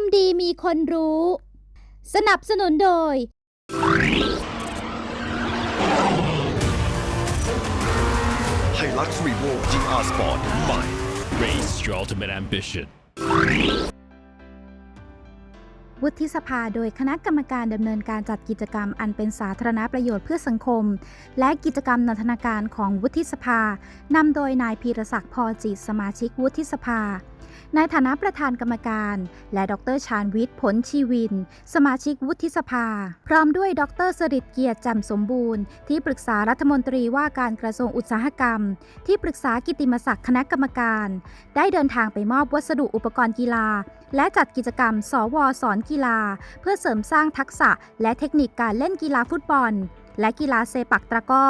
ำดีมีคนรู้ สนับสนุนโดย Hilux Revo GR Sport ใหม่ Race your ultimate ambition. วุฒิสภาโดยคณะกรรมการดำเนินการจัดกิจกรรมอันเป็นสาธารณประโยชน์เพื่อสังคม และกิจกรรมนันทนาการของวุฒิสภานำโดยนายพีรศักดิ์พอจิตสมาชิกวุฒิสภา ในฐานะประธานกรรมการ และดรชาญวิทย์ผลชีวิน สมาชิกวุฒิสภา พร้อมด้วยดรสริตเกียรติจำสมบูรณ์ ที่ปรึกษารัฐมนตรีว่าการกระทรวงอุตสาหกรรม ที่ปรึกษากิติมศักดิ์คณะกรรมการ ได้เดินทางไปมอบวัสดุอุปกรณ์กีฬา และจัดกิจกรรม สวสอนกีฬา เพื่อเสริมสร้างทักษะ และเทคนิคการเล่นกีฬาฟุตบอลและกีฬาเซปักตะก้อ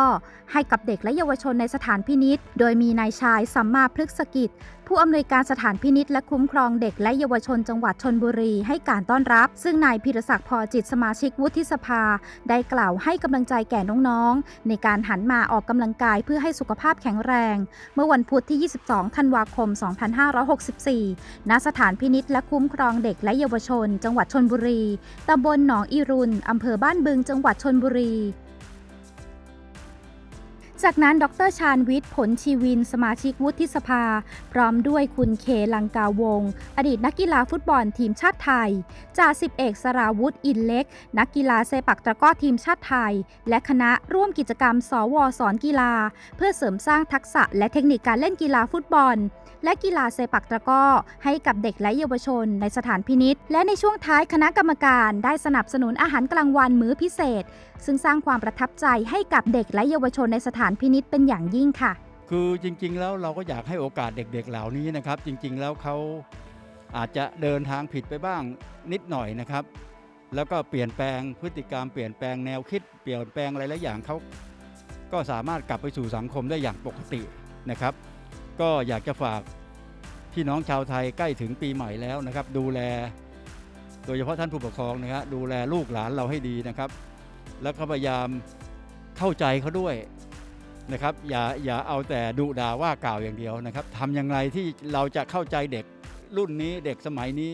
ให้กับเด็กและเยาวชนในสถานพินิษโดยมีนายชายสัมมาพฤกษกิจ ผู้อำนวยการสถานพินิษและคุ้มครองเด็กและเยาวชนจังหวัดชนบุรีให้การต้อนรับ ซึ่งนายพิรศักดิ์พอจิตสมาชิกวุฒิสภา ได้กล่าวให้กำลังใจแก่น้องๆ ในการหันมาออกกำลังกายเพื่อให้สุขภาพแข็งแรง เมื่อวันพุธที่ 22 ธันวาคม 2564 ณ สถานพินิษและคุ้มครองเด็กและเยาวชน จังหวัดชนบุรีตำบลหนองอีรุนอำเภอบ้านบึงจังหวัดชนบุรี จากนั้นดรชาญวิทย์ผลชีวิน สมาชิกวุฒิสภา พร้อมด้วยคุณเคลังกาวง อดีตนักกีฬาฟุตบอลทีมชาติไทย จ่าสิบเอกสราวุธอินเล็ก นักกีฬาเซปักตะก้อทีมชาติไทย และคณะร่วมกิจกรรม สวสอนกีฬา เพื่อเสริมสร้างทักษะและเทคนิคการเล่นกีฬาฟุตบอล และกีฬาเซปักตะก้อให้กับเด็กและเยาวชน ในสถานพินิษและในช่วงท้ายคณะกรรมการ ได้สนับสนุนอาหารกลางวันมื้อพิเศษ ซึ่งสร้างความประทับใจให้กับเด็กและเยาวชนในสถานพินิษเป็นอย่างยิ่งค่ะ คือจริง ๆ แล้วเราก็อยากให้โอกาสเด็ก ๆ เหล่านี้นะครับ จริง ๆ แล้วเขาอาจจะเดินทางผิดไปบ้างนิดหน่อยนะครับ แล้วก็เปลี่ยนแปลงพฤติกรรมเปลี่ยนแปลงแนวคิดเปลี่ยนแปลงอะไรหลายอย่างเขาก็สามารถกลับไปสู่สังคมได้อย่างปกตินะครับ ก็อยากจะฝากพี่น้องชาวไทยใกล้ถึงปีใหม่แล้วนะครับ ดูแล โดยเฉพาะท่านผู้ปกครองนะครับดูแลลูกหลานเราให้ดีนะครับ แล้วก็พยายามเข้าใจเขาด้วยนะครับอย่าอย่าเอาแต่ดุด่าว่ากล่าวอย่างเดียวนะครับทำอย่างไรที่เราจะเข้าใจเด็กรุ่นนี้เด็กสมัยนี้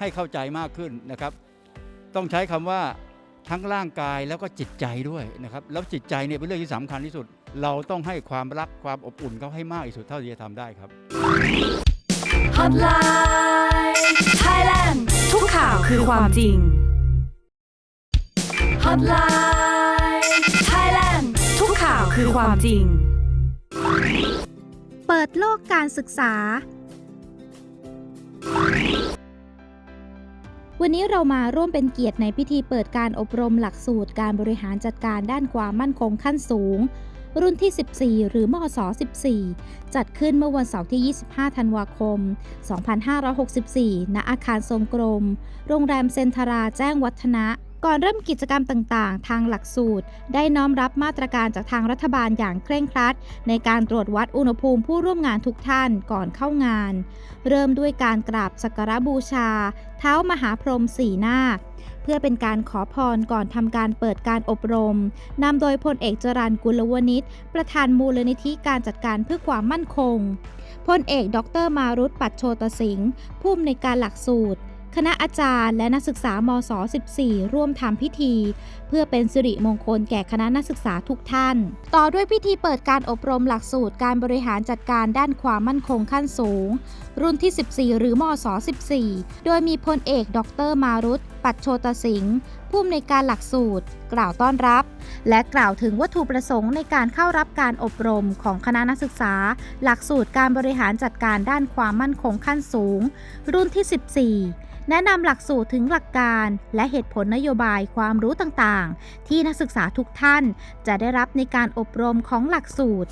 ให้เข้าใจมากขึ้นนะครับ ต้องใช้คำว่าทั้งร่างกายแล้วก็จิตใจด้วยนะครับแล้วจิตใจเนี่ยเป็นเรื่องที่สำคัญที่สุด เราต้องให้ความรักความอบอุ่นเขาให้มากที่สุดเท่าที่จะทำได้ครับ Hotline Thailand ทุกข่าวคือความจริง Hotline Thailand ทุกข่าวคือความจริง เปิดโลกการศึกษา วันนี้เรามาร่วมเป็นเกียรติในพิธีเปิดการอบรมหลักสูตรการบริหารจัดการด้านความมั่นคงขั้นสูง รุ่นที่ 14 หรือมศ14 จัดขึ้นเมื่อวันเสาร์ที่ 25 ธันวาคม 2564 ณ อาคารทรงกรม โรงแรมเซนทราแจ้งวัฒนะ ก่อนเริ่มกิจกรรมต่างๆ ทางหลักสูตร ได้น้อมรับมาตรการจากทางรัฐบาลอย่างเคร่งครัด ในการตรวจวัดอุณหภูมิผู้ร่วมงานทุกท่านก่อนเข้างาน เริ่มด้วยการกราบสักการบูชา เท้ามหาพรหมสีหน้า เพื่อเป็นการขอพรก่อนทำการเปิดการอบรมนำโดยพลเอกจรันกุลวณิชประธานมูลนิธิการจัดการเพื่อความมั่นคงพลเอก ดร มารุตปัจโชตสิงห์ผู้อำนวยการหลักสูตร คณะอาจารย์และนักศึกษามศ14 ร่วมทำพิธี เพื่อเป็นสิริมงคลแก่คณะนักศึกษาทุกท่าน ต่อด้วยพิธีเปิดการอบรมหลักสูตรการบริหารจัดการด้านความมั่นคงขั้นสูง รุ่นที่ 14 หรือมศ14 โดยมีพลเอกดรมารุตปัจโชตสิงห์ผู้อำนวยการหลักสูตร กล่าวต้อนรับ และกล่าวถึงวัตถุประสงค์ในการเข้ารับการอบรมของคณะนักศึกษา หลักสูตรการบริหารจัดการด้านความมั่นคงขั้นสูง รุ่นที่ 14 แนะนำหลักสูตรถึงหลักการ และเหตุผลนโยบายความรู้ต่างๆ ที่นักศึกษาทุกท่านจะได้รับในการอบรมของหลักสูตร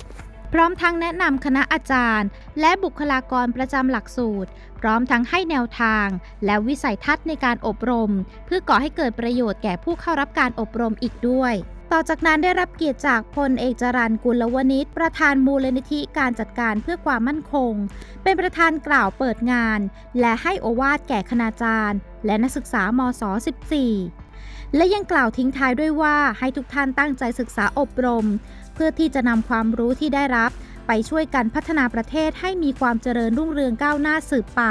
พร้อมทั้งแนะนำคณะอาจารย์ และบุคลากรประจำหลักสูตร พร้อมทั้งให้แนวทาง และวิสัยทัศน์ในการอบรม เพื่อก่อให้เกิดประโยชน์แก่ผู้เข้ารับการอบรมอีกด้วย ต่อจากนั้นได้รับเกียรติจากพลเอกจรันกุลวณิชประธานมูลนิธิการจัดการเพื่อความมั่นคง เป็นประธานกล่าวเปิดงาน และให้โอวาทแก่คณาจารย์ และนักศึกษามศ 14 และยังกล่าวทิ้งท้ายด้วยว่าให้ทุกท่านตั้งใจศึกษาอบรม เพื่อที่จะนำความรู้ที่ได้รับ ไปช่วยกันพัฒนาประเทศให้มีความเจริญรุ่งเรืองก้าวหน้าสืบไป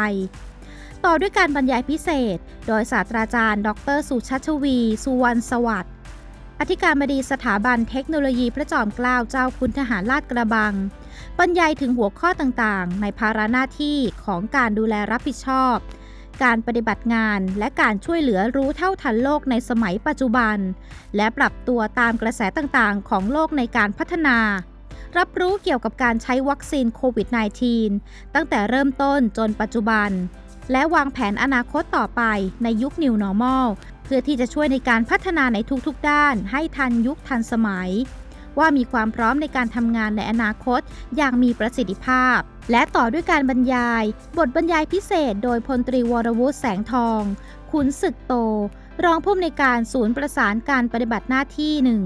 ต่อด้วยการบรรยายพิเศษ โดยศาสตราจารย์ ดร สุชัชวี สุวรรณสวัสดิ์ อธิการบดีสถาบันเทคโนโลยีพระจอมเกล้าเจ้าคุณทหารลาดกระบัง บรรยายถึงหัวข้อต่างๆ ในภาระหน้าที่ของการดูแลรับผิดชอบ การปฏิบัติงานและการช่วยเหลือรู้เท่าทันโลกในสมัยปัจจุบัน และปรับตัวตามกระแสต่างๆ ของโลกในการพัฒนารับรู้เกี่ยวกับการใช้วัคซีนโควิด -19 ตั้งแต่เริ่มต้นจนปัจจุบัน และวางแผนอนาคตต่อไปในยุค New Normal เพื่อที่จะช่วยในการพัฒนาในทุกๆด้าน ให้ทันยุคทันสมัย ว่ามีความพร้อมในการทำงานในอนาคตอย่างมีประสิทธิภาพ และต่อด้วยการบรรยาย บทบรรยายพิเศษ โดยพลตรีวรวุฒิแสงทองขุนศึกโต รองผู้อำนวยการศูนย์ประสานการปฏิบัติหน้าที่หนึ่ง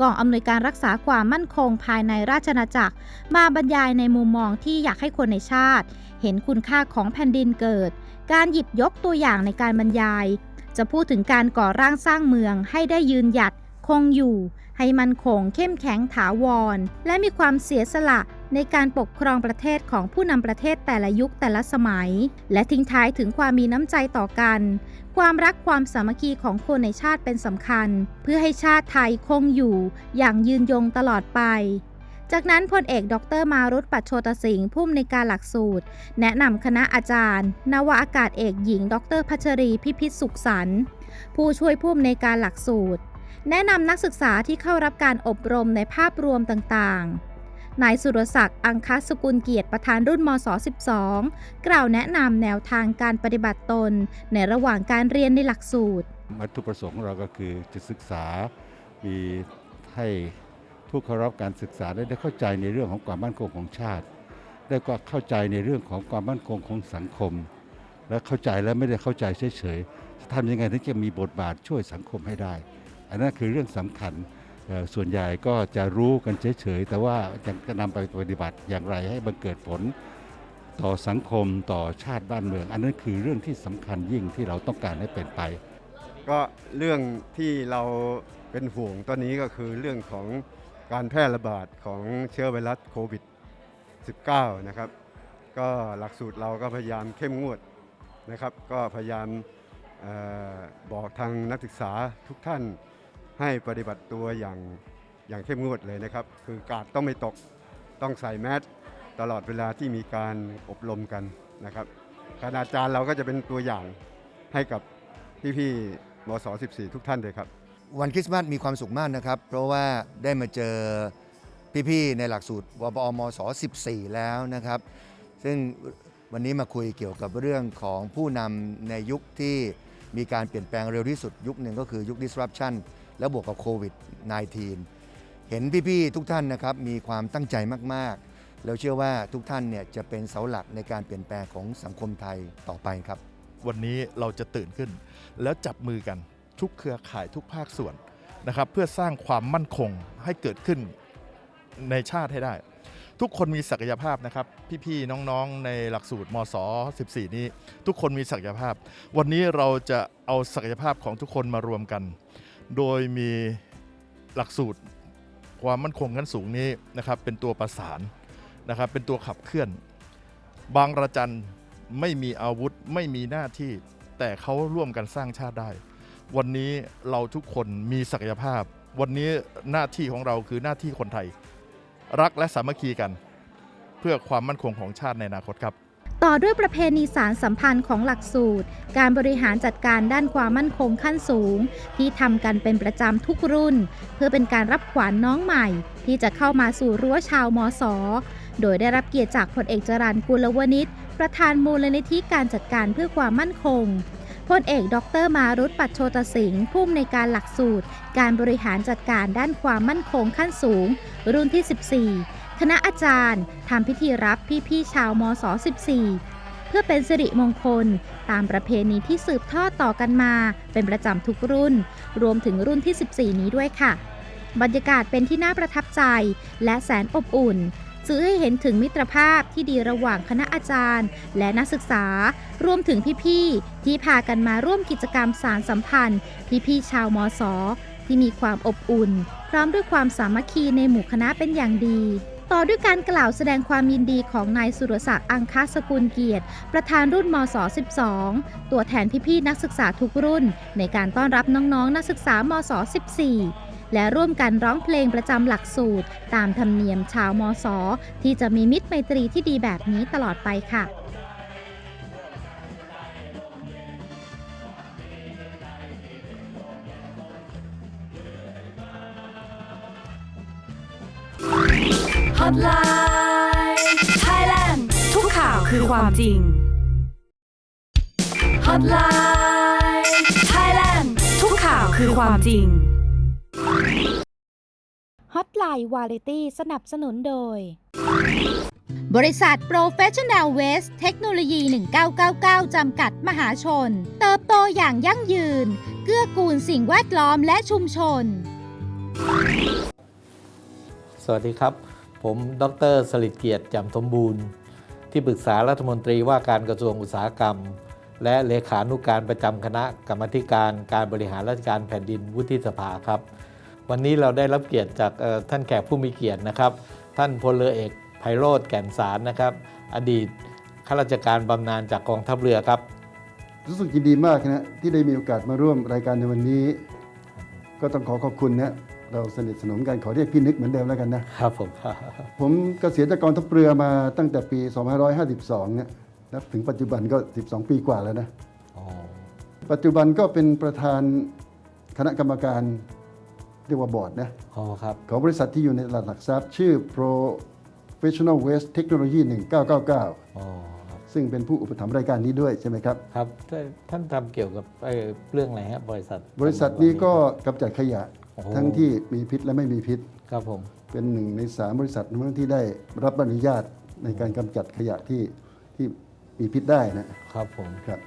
กองอำนวยการรักษาความมั่นคงภายในราชอาณาจักร มาบรรยายในมุมมองที่อยากให้คนในชาติ เห็นคุณค่าของแผ่นดินเกิด การหยิบยกตัวอย่างในการบรรยาย จะพูดถึงการก่อร่างสร้างเมืองให้ได้ยืนหยัด คงอยู่ ให้มันคงเข้มแข็งถาวร และมีความเสียสละในการปกครองประเทศของผู้นำประเทศแต่ละยุคแต่ละสมัย และทิ้งท้ายถึงความมีน้ำใจต่อกัน ความรักความสามัคคีของคนในชาติเป็นสำคัญ เพื่อให้ชาติไทยคงอยู่อย่างยืนยงตลอดไป จากนั้นพลเอกดรมารุตปัจโชตสิงห์ผู้อำนวยการหลักสูตร แนะนำคณะอาจารย์ นวอากาศเอกหญิง ดรพัชรีพิพิธสุขสรรค์ผู้ช่วยผู้อำนวยการหลักสูตร แนะนำนักศึกษาที่เข้ารับการอบรมในภาพรวมต่างๆนายสุรศักดิ์ อังคัสกุลเกียรติประธานรุ่นมศ 12 กล่าวแนะนำแนวทางการปฏิบัติตน ในระหว่างการเรียนในหลักสูตรวัตถุประสงค์ของเราก็คือจะศึกษา มีให้ ผู้เข้ารับการศึกษาได้ได้เข้าใจในเรื่องของความมั่นคงของชาติ ได้ก็เข้าใจในเรื่องของความมั่นคงของสังคม และเข้าใจแล้วไม่ได้เข้าใจเฉยๆจะทำยังไงถึงจะมีบทบาทช่วยสังคมให้ได้ อันนั้นคือเรื่องสำคัญส่วนใหญ่ก็จะรู้กันเฉยๆ แต่ว่าจะนำไปปฏิบัติอย่างไรให้บังเกิดผลต่อสังคมต่อชาติบ้านเมือง อันนั้นคือเรื่องที่สำคัญยิ่งที่เราต้องการให้เป็นไป ก็เรื่องที่เราเป็นห่วงตอนนี้ก็คือเรื่องของ การแพร่ระบาดของเชื้อไวรัสโควิด -19 นะครับ ก็หลักสูตรเราก็พยายามเข้มงวดนะครับ ก็พยายามออบอกทางนักศึกษาทุกท่านให้ปฏิบัติตัวอย่างอย่างเข้มงวดเลยนะครับ คือกาดต้องไม่ตกต้องใส่แมสตลอดเวลาที่มีการอบรมกันนะครับคณาจารย์เราก็จะเป็นตัวอย่างให้กับพี่ๆมศ14 ทุกท่านเลยครับ วันคริสต์มาสมีความสุขมากนะครับ เพราะว่าได้มาเจอพี่ๆในหลักสูตรวปอมศ14 แล้วนะครับ ซึ่งวันนี้มาคุยเกี่ยวกับเรื่องของผู้นำในยุคที่มีการเปลี่ยนแปลงเร็วที่สุดยุคหนึ่งก็คือยุค disruption และบวกกับโควิด -19 เห็นพี่ๆทุกท่านนะครับมีความตั้งใจมากๆ แล้วเชื่อว่าทุกท่านเนี่ยจะเป็นเสาหลักในการเปลี่ยนแปลงของสังคมไทยต่อไปครับ วันนี้เราจะตื่นขึ้นแล้วจับมือกัน ทุกเครือข่ายทุกภาคส่วนนะครับเพื่อสร้างความมั่นคงให้เกิดขึ้นในชาติให้ได้ ทุกคนมีศักยภาพนะครับ พี่ๆน้องๆในหลักสูตรมศ14 นี้ ทุกคนมีศักยภาพ วันนี้เราจะเอาศักยภาพของทุกคนมารวมกัน โดยมีหลักสูตรความมั่นคงขั้นสูงนี้นะครับเป็นตัวประสานนะครับเป็นตัวขับเคลื่อน บางระจันไม่มีอาวุธไม่มีหน้าที่ แต่เขาร่วมกันสร้างชาติได้ วันนี้เราทุกคนมีศักยภาพ วันนี้หน้าที่ของเราคือหน้าที่คนไทย รักและสามัคคีกัน เพื่อความมั่นคงของชาติในอนาคตครับ ต่อด้วยประเพณีสารสัมพันธ์ของหลักสูตร การบริหารจัดการด้านความมั่นคงขั้นสูง ที่ทำกันเป็นประจำทุกรุ่น เพื่อเป็นการรับขวัญน้องใหม่ ที่จะเข้ามาสู่รั้วชาวมอสอโดยได้รับเกียรติจากพลเอกจรันกุลวณิชประธานมูลนิธิการจัดการเพื่อความมั่นคง พลเอกดรมารุตปัจโชตสิงห์ผู้อำนวยการหลักสูตร การบริหารจัดการด้านความมั่นคงขั้นสูง รุ่นที่ 14 คณะอาจารย์ทำพิธีรับพี่ๆชาวมศ14 เพื่อเป็นสิริมงคล ตามประเพณีที่สืบทอดต่อกันมา เป็นประจำทุกรุ่น รวมถึงรุ่นที่ 14 นี้ด้วยค่ะ บรรยากาศเป็นที่น่าประทับใจ และแสนอบอุ่น สื่อให้เห็นถึงมิตรภาพที่ดีระหว่างคณะอาจารย์ และนักศึกษา รวมถึงพี่ๆ ที่พากันมาร่วมกิจกรรมสารสัมพันธ์ พี่ๆ ชาวมศที่มีความอบอุ่น พร้อมด้วยความสามัคคีในหมู่คณะเป็นอย่างดีต่อด้วยการกล่าวแสดงความยินดีของนายสุรศักดิ์อังคสกุลเกียรติ ประธานรุ่นมศ12 ตัวแทนพี่ๆนักศึกษาทุกรุ่น ในการต้อนรับน้องๆนักศึกษามศ14 และร่วมกันร้องเพลงประจำหลักสูตร ตามธรรมเนียมชาวมศที่จะมีมิตรไมตรีที่ดีแบบนี้ตลอดไปค่ะฮอตไลน์ไทยแลนด์ทุกข่าวคือความจริงฮอตไลน์ไทยแลนด์ทุกข่าวคือความจริง อตไลน์วาไรตี้สนับสนุนโดย บริษัท Professional Waste เทคโนโลยี 1999 จำกัดมหาชน เติบโตอย่างยั่งยืน เกื้อกูลสิ่งแวดล้อมและชุมชน สวัสดีครับ ผมดรสลิดเกียรติจำสมบูรณ์ ที่ปรึกษารัฐมนตรีว่าการกระทรวงอุตสาหกรรม และเลขานุการประจำคณะกรรมาธิการการบริหารราชการแผ่นดินวุฒิสภาครับ วันนี้เราได้รับเกียรติจากเอ่อท่านแขกผู้มีเกียรตินะครับ ท่านพลเรือเอกไพโรธแก่นสารนะครับ อดีตข้าราชการบำนาญจากกองทัพเรือครับ รู้สึกยินดีมากนะที่ได้มีโอกาสมาร่วมรายการในวันนี้ ก็ต้องขอขอบคุณนะเราสนิทสนมกันขอเรียกพี่นึกเหมือนเดิมแล้วกันนะครับผมผมเกษียณจากกองทัพเรือมาตั้งแต่ปี 2552 เนี่ยนับถึงปัจจุบันก็ 12 ปีกว่าแล้วนะอ๋อปัจจุบันก็เป็นประธานคณะกรรมการ เรียกว่าบอร์ดนะอ๋อครับ ของบริษัทที่อยู่ในตลาดหลักทรัพย์ ชื่อ Professional Waste Technology 1999 อ๋อครับซึ่งเป็นผู้อุปถัมภ์รายการนี้ด้วยใช่ไหมครับ ครับท่านท่านทำเกี่ยวกับเอ่อเรื่องอะไรฮะบริษัท บริษัทนี้ก็กำจัดขยะโอ้โห ทั้งที่มีพิษและไม่มีพิษ ครับผม เป็นหนึ่งในสามบริษัทเมืองที่ได้รับอนุญาตในการกำจัดขยะที่ที่มีพิษได้นะ ครับผม ครับ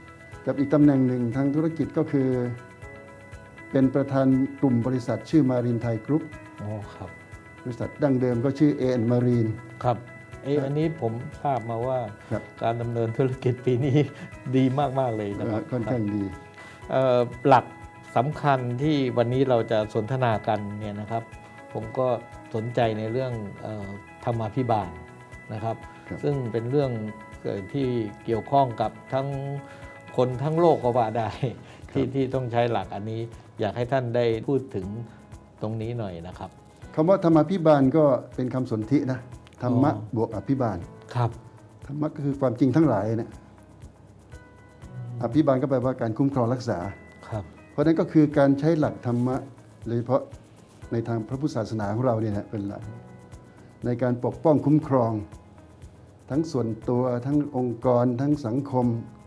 กับอีกตำแหน่งหนึ่งทางธุรกิจก็คือ เป็นประธานกลุ่มบริษัทชื่อมารินไทยกรุ๊ปอ๋อครับ บริษัทดั้งเดิมก็ชื่อเอ็นมารีนครับเอยอันนี้ผมทราบมาว่าครับ การดำเนินธุรกิจปีนี้ ดีมาก ๆ เลยนะครับค่อนข้างดี เอ่อหลักสำคัญที่วันนี้เราจะสนทนากันเนี่ยนะครับ ผมก็สนใจในเรื่องเออธรรมาภิบาลนะครับ ครับ ซึ่งเป็นเรื่องเอ่อที่เกี่ยวข้องกับทั้งคนทั้งโลกก็ว่าได้ที่ที่ต้องใช้หลักอันนี้ อยากให้ท่านได้พูดถึงตรงนี้หน่อยนะครับคำว่าธรรมาภิบาลก็เป็นคำสนธินะธรรมะอ๋อบวกอภิบาลครับธรรมะก็คือความจริงทั้งหลายนะอภิบาลก็แปลว่าการคุ้มครองรักษาครับ เพราะฉะนั้นก็คือการใช้หลักธรรมะโดยเฉพาะในทางพระพุทธศาสนาของเราเนี่ยนะเป็นหลักในการปกป้องคุ้มครอง ทั้งส่วนตัวทั้งองค์กรทั้งสังคม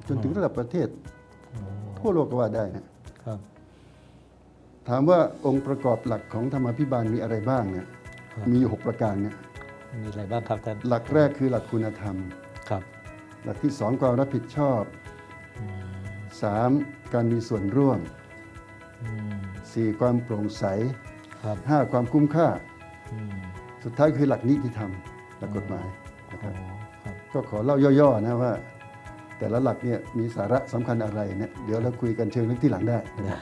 จนถึงระดับประเทศ ทั่วโลกก็ว่าได้นะครับ ถามว่าองค์ประกอบหลักของธรรมาภิบาลมีอะไรบ้างเนี่ยครับมีอยู่หกประการเนี่ยมีอะไรบ้างครับท่านหลักแรกคือหลักคุณธรรม ครับ หลักที่สองความรับผิดชอบสามการมีส่วนร่วมอืมสี่ความโปร่งใสครับห้าความคุ้มค่าอืมสุดท้ายคือหลักนิติธรรม หลักกฎหมายนะคอ๋รัอบครับก็ขอเล่าย่อๆนะว่า แต่ละหลักเนี่ยมีสาระสำคัญอะไรเนี่ยเดี๋ยวเราคุยกันเชิงลึกที่หลังได้นะครับ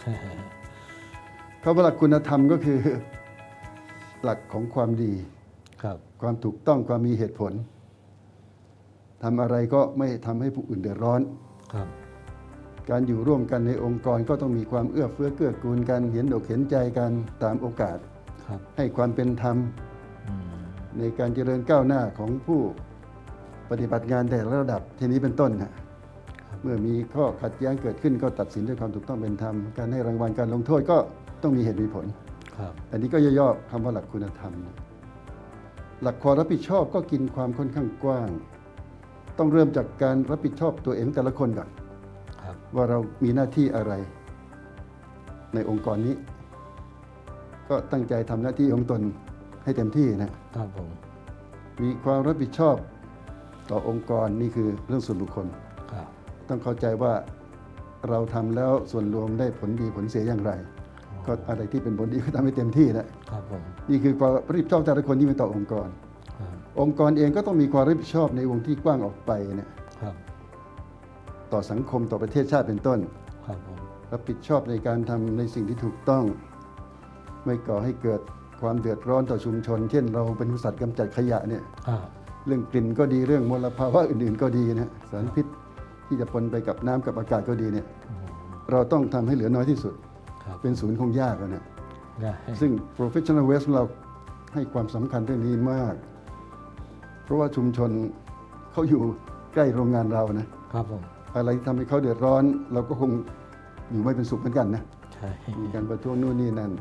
คำว่าหลักคุณธรรมก็คือ หลักของความดี ครับ ความถูกต้องความมีเหตุผลทำอะไรก็ไม่ทำให้ผู้อื่นเดือดร้อน ครับ การอยู่ร่วมกันในองค์กรก็ต้องมีความเอื้อเฟื้อเกื้อกูลกันเห็นอกเห็นใจกันตามโอกาส ครับให้ความเป็นธรรมอืมในการเจริญก้าวหน้าของผู้ปฏิบัติงานแต่ละระดับทีนี้เป็นต้นนะเมื่อมีข้อขัดแย้งเกิดขึ้นก็ตัดสินด้วยความถูกต้องเป็นธรรม การให้รางวัลการลงโทษก็ ต้องมีเหตุมีผลครับอันนี้ก็ย่อๆคำว่าหลักคุณธรรมนะหลักความรับผิดชอบก็กินความค่อนข้างกว้าง ต้องเริ่มจากการรับผิดชอบตัวเองแต่ละคนก่อนครับวว่าเรามีหน้าที่อะไร ในองค์กรนี้ ก็ตั้งใจทำหน้าที่ของตนให้เต็มที่นะครับผมมีความรับผิดชอบต่อองค์กรนี่คือเรื่องส่วนบุคคลครับต้องเข้าใจว่าเราทำแล้วส่วนรวมได้ผลดีผลเสียอย่างไร ก็อะไรที่เป็นผลดีก็ทำให้เต็มที่นะครับผมนี่คือความรับผิดชอบแต่ละคนที่มีต่อองค์กรครับองค์กรเองก็ต้องมีความรับผิดชอบในวงที่กว้างออกไปเนี่ยครับต่อสังคมต่อประเทศชาติเป็นต้น ครับผมรับผิดชอบในการทำในสิ่งที่ถูกต้อง ไม่ก่อให้เกิดความเดือดร้อนต่อชุมชน เช่น เราเป็นบริษัทกำจัดขยะเนี่ยครับเรื่องกลิ่นก็ดีเรื่องมลภาวะอื่น ๆ ก็ดีนะสารพิษที่จะปนไปกับน้ำกับอากาศก็ดีเนี่ยเราต้องทำให้เหลือน้อยที่สุดครับ เป็นศูนย์คงยากอะนะได้ซึ่ง professional waste ของเราให้ความสำคัญเรื่องนี้มาก เพราะว่าชุมชนเขาอยู่ใกล้โรงงานเรานะครับผมอะไรที่ทำให้เขาเดือดร้อน เราก็คงอยู่ไม่เป็นสุขเหมือนกันนะใช่มีการประท้วงนู่นนี่นั่น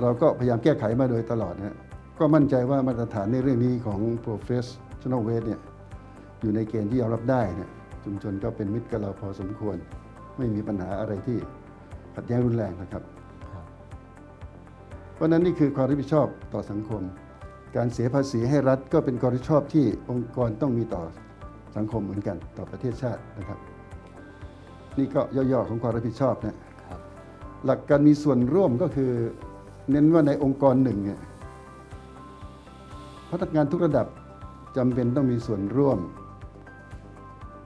เราก็พยายามแก้ไขมาโดยตลอดนะก็มั่นใจว่ามาตรฐานในเรื่องนี้ของ professional waste เนี่ยอยู่ในเกณฑ์ที่ยอมรับได้นะชุมชนก็เป็นมิตรกับเราพอสมควร ไม่มีปัญหาอะไรที่ ขัดแย้งรุนแรงนะครับครับเพราะฉะนั้นนี่คือความรับผิดชอบต่อสังคม การเสียภาษีให้รัฐก็เป็นความรับผิดชอบที่องค์กรต้องมีต่อสังคมเหมือนกันต่อประเทศชาตินะครับ นี่ก็ย่อๆของความรับผิดชอบนะครับหลักการมีส่วนร่วมก็คือ เน้นว่าในองค์กรหนึ่งเนี่ยพนักงานทุกระดับจำเป็นต้องมีส่วนร่วม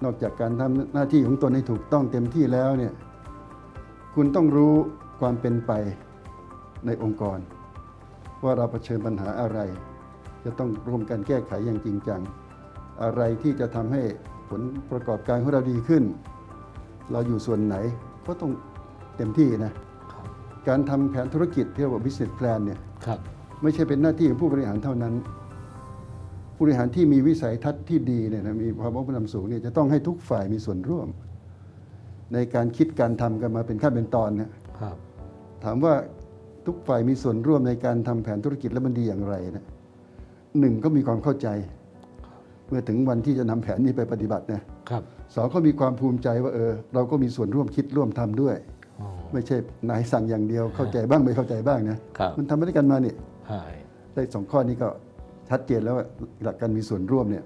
นอกจากการทำหน้าที่ของตนให้ถูกต้องเต็มที่แล้วเนี่ย คุณต้องรู้ความเป็นไปในองค์กร ว่าเราเผชิญปัญหาอะไร จะต้องร่วมกันแก้ไขอย่างจริงจัง อะไรที่จะทำให้ผลประกอบการของเราดีขึ้น เราอยู่ส่วนไหนก็ต้องเต็มที่นะครับการทำแผนธุรกิจที่เรียกว่า business plan เนี่ยครับไม่ใช่เป็นหน้าที่ของผู้บริหารเท่านั้นผู้บริหารที่มีวิสัยทัศน์ที่ดีเนี่ยนะมีความรู้นำสูงเนี่ยจะต้องให้ทุกฝ่ายมีส่วนร่วม ในการคิดการทำกันมาเป็นขั้นเป็นตอนนะครับ ถามว่าทุกฝ่ายมีส่วนร่วมในการทำแผนธุรกิจแล้วมันดีอย่างไรนะหนึ่งก็มีความเข้าใจ เมื่อถึงวันที่จะนำแผนนี้ไปปฏิบัตินะครับ สองก็มีความภูมิใจว่าเออเราก็มีส่วนร่วมคิดร่วมทำด้วย อ๋อ ไม่ใช่นายสั่งอย่างเดียวเข้าใจบ้างไม่เข้าใจบ้างนะครับ มันทำมาด้วยกันมาเนี่ย ใช่ได้สองข้อนี้ก็ชัดเจนแล้วว่าหลักการมีส่วนร่วมเนี่ย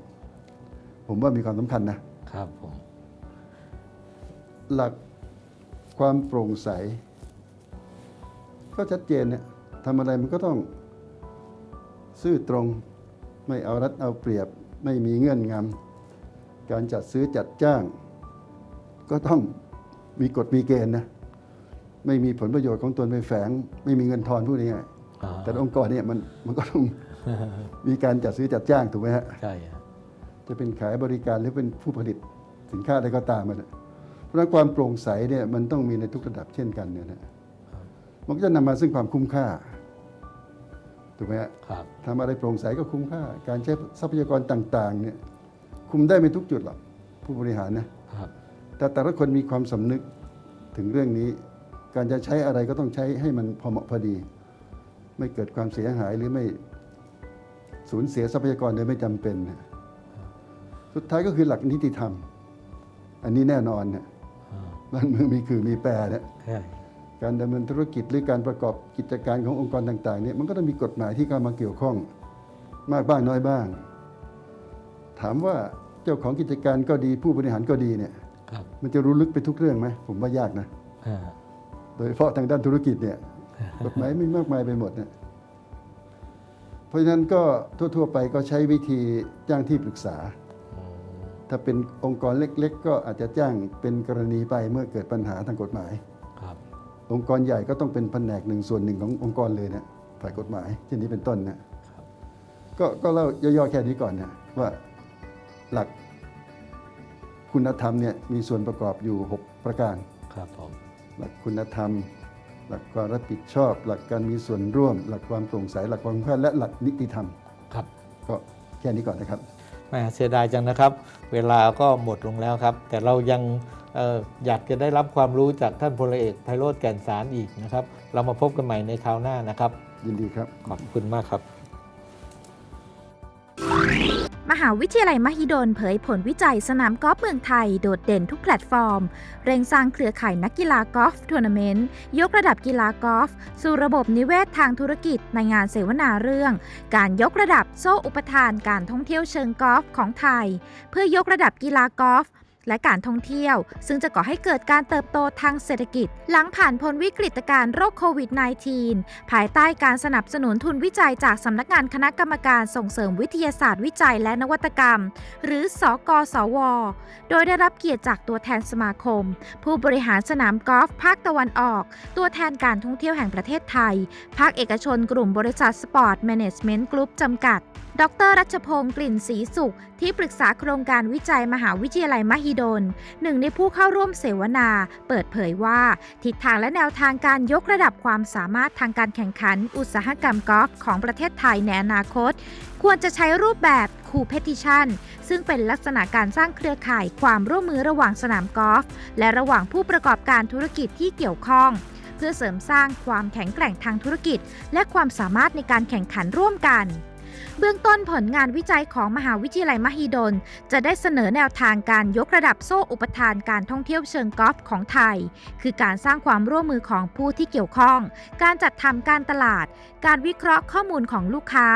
ผมว่ามีความสำคัญนะครับผม หลักความโปร่งใส ก็ชัดเจนเนี่ยทำอะไรมันก็ต้องซื่อตรงไม่เอารัดเอาเปรียบไม่มีเงื่อนงำการจัดซื้อจัดจ้าง ก็ต้องมีกฎมีเกณฑ์นะไม่มีผลประโยชน์ของตนไปแฝง ไม่มีเงินทอนพูดง่ายอ่าๆแต่องค์กรเนี่ยมันมันก็ต้องมีการจัดซื้อจัดจ้างถูกไหมฮะใช่ครับจะเป็นขายบริการหรือเป็นผู้ผลิตสินค้าอะไรก็ตามมันนะเพ ราะฉะนั้นความโปร่งใสเนี่ยมันต้องมีในทุกระดับเช่นกันเนี่ยนะมันก็จะนำมาซึ่งความคุ้มค่าถูกไหมฮะครับทำอะไรโปร่งใสก็คุ้มค่า การใช้ทรัพยากรต่าง ๆ เนี่ย คุมได้ไม่ทุกจุดหรอกผู้บริหารนะครับแต่แต่ละคนมีความสำนึกถึงเรื่องนี้ การจะใช้อะไรก็ต้องใช้ให้มันพอเหมาะพอดี ไม่เกิดความเสียหายหรือไม่สูญเสียทรัพยากรโดยไม่จำเป็นนะสุดท้ายก็คือหลักนิติธรรม อันนี้แน่นอนเนี่ยอ่า บ้านเมืองมีคือมีแปรเนี่ยใช่การดำเนินธุรกิจหรือการประกอบกิจการขององค์กรต่างๆเนี่ยมันก็ต้องมีกฎหมายที่เข้ามาเกี่ยวข้อง มากบ้างน้อยบ้าง ถามว่าเจ้าของกิจการก็ดีผู้บริหารก็ดีเนี่ยครับมันจะรู้ลึกไปทุกเรื่องไหมผมว่ายากนะอ่าโดยเฉพาะทางด้านธุรกิจเนี่ยกฎหมายไม่มากมายไปหมดเนี่ยเพราะฉะนั้นก็ทั่ว ๆ ไปก็ใช้วิธีจ้างที่ปรึกษาอืม ถ้าเป็นองค์กรเล็ก ๆ ก็อาจจะจ้างเป็นกรณีไปเมื่อเกิดปัญหาทางกฎหมาย ครับองค์กรใหญ่ก็ต้องเป็นแผนกหนึ่งส่วนหนึ่งขององค์กรเลยเนี่ยฝ่ายกฎหมายเช่นนี้เป็นต้นนะก็ก็เล่าย่อๆแค่นี้ก่อนนะว่าหลักคุณธรรมเนี่ยมีส่วนประกอบอยู่ 6 ประการ ครับผมหลักคุณธรรม หลักความรับผิดชอบ หลักการมีส่วนร่วม หลักความโปร่งใสหลักความคุ้มค่าและหลักนิติธรรมครับ ก็แค่นี้ก่อนนะครับ แหมเสียดายจังนะครับ เวลาก็หมดลงแล้วครับ แต่เรายังอออยากจะได้รับความรู้จากท่านพลเอกไพโรธแก่นสารอีกนะครับ เรามาพบกันใหม่ในคราวหน้านะครับ ยินดีครับ ขอบคุณมากครับ มหาวิทยาลัยมหิดลเผยผลวิจัยสนามกอล์ฟเมืองไทยโดดเด่นทุกแพลตฟอร์ม เร่งสร้างเครือข่ายนักกีฬากอล์ฟทัวร์นาเมนต์ยกระดับกีฬากอล์ฟสู่ระบบนิเวศทางธุรกิจในงานเสวนาเรื่อง การยกระดับโซ่อุปทานการท่องเที่ยวเชิงกอล์ฟของไทย เพื่อยกระดับกีฬากอล์ฟ และการท่องเที่ยว ซึ่งจะก่อให้เกิดการเติบโตทางเศรษฐกิจ หลังผ่านพ้นวิกฤตการณ์โรคโควิด -19 ภายใต้การสนับสนุนทุนวิจัยจากสำนักงานคณะกรรมการส่งเสริมวิทยาศาสตร์วิจัยและนวัตกรรม หรือสกสว โดยได้รับเกียรติจากตัวแทนสมาคม ผู้บริหารสนามกอล์ฟภาคตะวันออก ตัวแทนการท่องเที่ยวแห่งประเทศไทย ภาคเอกชนกลุ่มบริษัทสปอร์ตแมネจเมนต์กรุ๊ปจำกัด ดร รัชพงศ์กลิ่นศรีสุข ที่ปรึกษาโครงการวิจัยมหาวิทยาลัยมหิดล หนึ่งในผู้เข้าร่วมเสวนา เปิดเผยว่า ทิศทางและแนวทางการยกระดับความสามารถทางการแข่งขัน อุตสาหกรรมกอล์ฟของประเทศไทยในอนาคต ควรจะใช้รูปแบบคูเพติชันซึ่งเป็นลักษณะการสร้างเครือข่ายความร่วมมือระหว่างสนามกอล์ฟและระหว่างผู้ประกอบการธุรกิจที่เกี่ยวข้องเพื่อเสริมสร้างความแข็งแกร่งทางธุรกิจ และความสามารถในการแข่งขันร่วมกัน เบื้องต้นผลงานวิจัยของมหาวิทยาลัยมหิดล จะได้เสนอแนวทางการยกระดับโซ่อุปทานการท่องเที่ยวเชิงกอล์ฟของไทย คือการสร้างความร่วมมือของผู้ที่เกี่ยวข้อง การจัดทำการตลาด การวิเคราะห์ข้อมูลของลูกค้า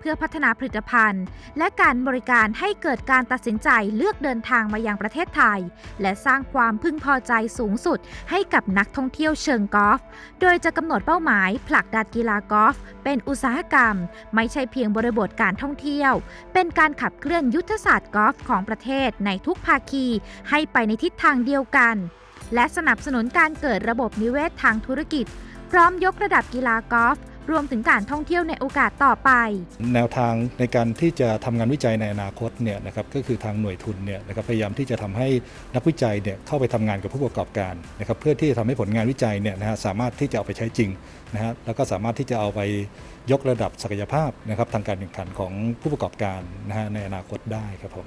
เพื่อพัฒนาผลิตภัณฑ์ และการบริการให้เกิดการตัดสินใจเลือกเดินทางมายังประเทศไทย และสร้างความพึงพอใจสูงสุด ให้กับนักท่องเที่ยวเชิงกอล์ฟ โดยจะกำหนดเป้าหมายผลักดันกีฬากอล์ฟเป็นอุตสาหกรรม ไม่ใช่เพียงบริบทการท่องเที่ยว เป็นการขับเคลื่อนยุทธศาสตร์กอล์ฟของประเทศในทุกภาคี ให้ไปในทิศทางเดียวกัน และสนับสนุนการเกิดระบบนิเวศทางธุรกิจ พร้อมยกระดับกีฬากอล์ฟ รวมถึงการท่องเที่ยวในโอกาสต่อไป แนวทางในการที่จะทำงานวิจัยในอนาคตเนี่ยนะครับก็คือทางหน่วยทุนเนี่ยนะครับพยายามที่จะทำให้นักวิจัยเนี่ยเข้าไปทำงานกับผู้ประกอบการนะครับเพื่อที่จะทำให้ผลงานวิจัยเนี่ยนะฮะสามารถที่จะเอาไปใช้จริงนะฮะแล้วก็สามารถที่จะเอาไปยกระดับศักยภาพนะครับทางการแข่งขันของผู้ประกอบการนะฮะในอนาคตได้ครับผม